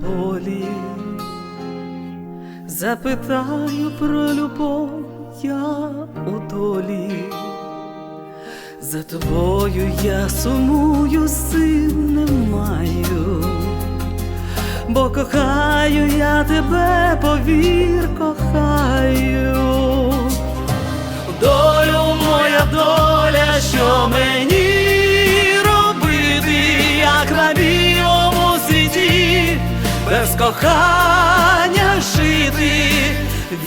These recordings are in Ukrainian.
полі, запитаю про любов я у долі, за тобою я сумую, син не маю, бо кохаю я тебе, повір, кохаю, долю моя доля, що мені. Без кохання жити,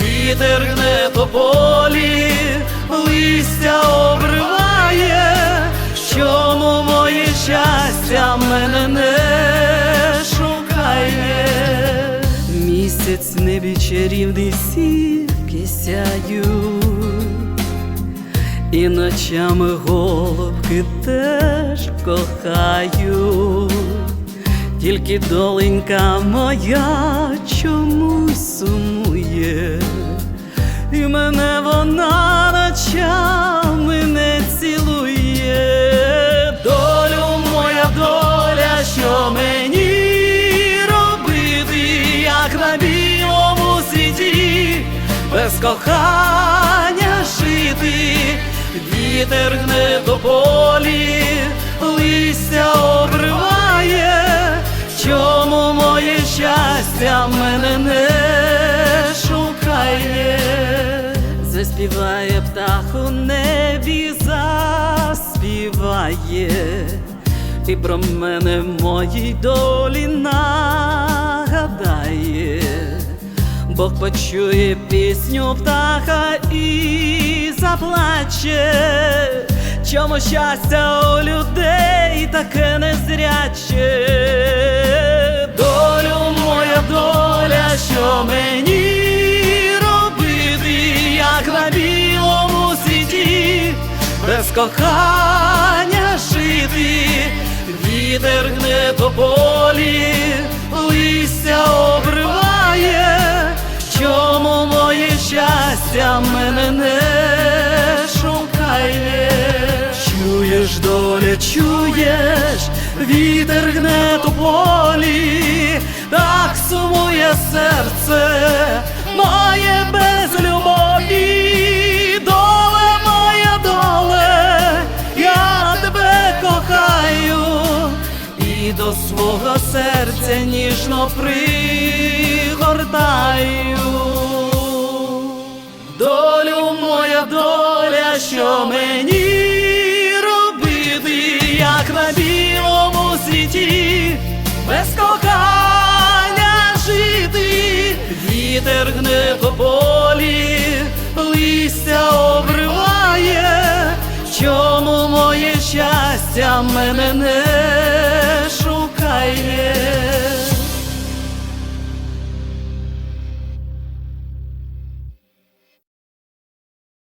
вітер гне тополі, листя обриває, чому моє щастя мене не шукає. Місяць в небі чарівний сірки сяють, і ночами голубки теж кохаю, тільки доленька моя чомусь сумує, і мене вона ночами не цілує, долю моя доля, що мені робити, як на білому світі, без кохання жити, вітер гне до полі, листя обриває, щастя мене не шукає, заспіває птах у небі, заспіває. І про мене моїй долі нагадає, Бог почує пісню птаха і заплаче, чому щастя у людей таке незряче, без кохання жити, вітер гне до полі, листя обриває, чому моє щастя мене не шукає. Чуєш, доля, чуєш, вітер гне до полі, так сумує серце, і до свого серця ніжно пригортаю. Долю моя доля, що мені робити, як на білому світі, без кохання жити, вітер гне по полі, листя обриває, чому моє щастя мене не шукає.